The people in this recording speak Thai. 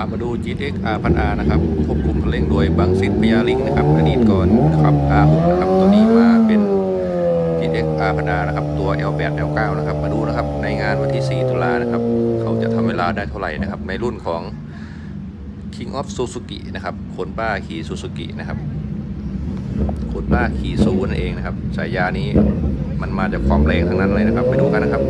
ามาดู GTX R พัน R นะครับ ควบคุมเร่งโดยบังสิทธิ์พยาลิงนะครับ อดีตก่อนขับ R6 นะครับ ตัวนี้มาเป็น GTX R พัน R นะครับ ตัว L8 L9 นะครับ มาดูนะครับ ในงานวันที่ 4 ตุลานะครับ เขาจะทำเวลาได้เท่าไหร่นะครับ ในรุ่นของ King of Suzuki นะครับ คนป้าขี่ Suzuki นะครับ คนบ้าขี่ซูนั่นเองนะครับ สายานี้มันมาจากความแรงทั้งนั้นเลยนะครับ ไปดูกันนะครับ